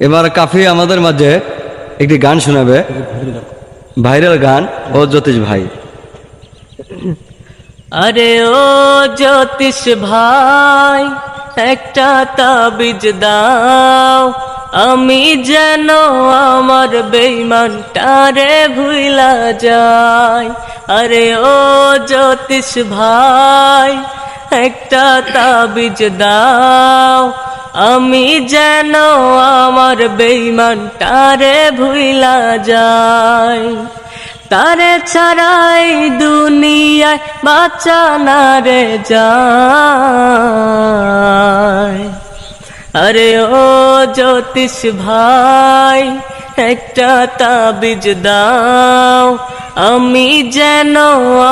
এবার কাফি আমাদের মাঝে একটি গান শোনাবে। ভাইরাল গান, ও জ্যোতিষ ভাই। আরে ও জ্যোতিষ ভাই, একটা তাবিজ দাও। আমি যেন আমার বেইমানটারে ভুইলা যাই। আরে ও জ্যোতিষ ভাই, একটা তাবিজ দাও। আমি যেন আমার বেইমানটারে ভুইলা যাই। তারে ছাড়াই দুনিয়ায় বাঁচা না রে যায় আরে ও জ্যোতিষ ভাই, একটা তাবিজ দাও। আমি যেন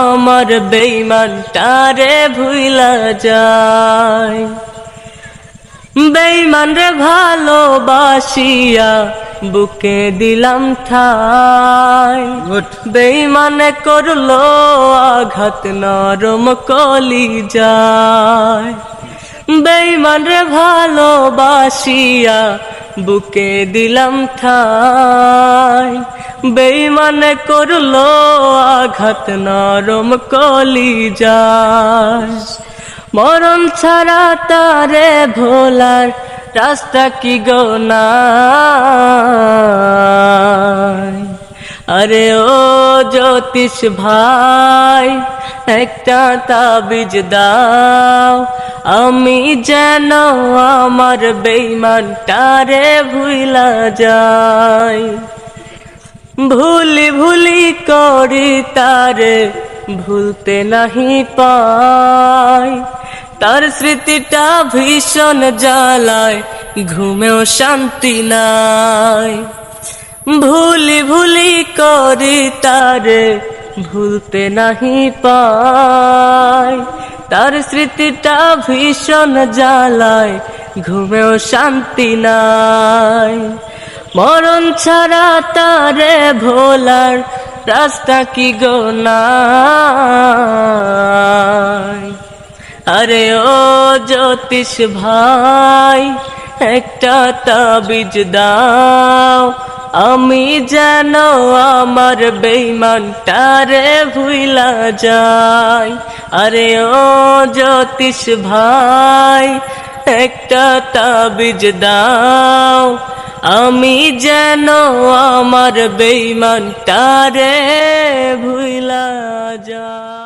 আমার বেইমানটারে ভুইলা যায় বেইমান রে ভালোবাসিয়া বুকে দিলাম ঠাই। বেইমানে করল আঘাত নরম কলি যায় বেইমান রে ভালোবাসিয়া বুকে দিলাম ঠাই। বেইমানে করল আঘাত নরম কলি যায় মরণ ছাড়া তারে ভোলার রাস্তা কি গো নাই? আরে ও জ্যোতিষ ভাই, একটা তাবিজ দাও। আমি যেন আমার বেইমানটারে ভুইলা যাই। ভুলি ভুলি করি তারে ভুলতে নাহি পাই। তার স্মৃতিটা ভীষণ জ্বালায়, ঘুমেও শান্তি নাই। ভুলি ভুলি করি তারে, ভুলতে নাহি পায় তার স্মৃতিটা ভীষণ জ্বালায়, ঘুমেও শান্তি নাই। মরণ ছাড়া তারে ভোলার রাস্তা কি গো নাই? আরে ও জ্যোতিষ ভাই, একটা তাবিজ দাও। আমি যেন আমার বেইমানটারে ভুইলা যাই। আরে ও জ্যোতিষ ভাই, একটা তাবিজ দাও। আমি যেন আমার বেইমানটারে ভুইলা যাই।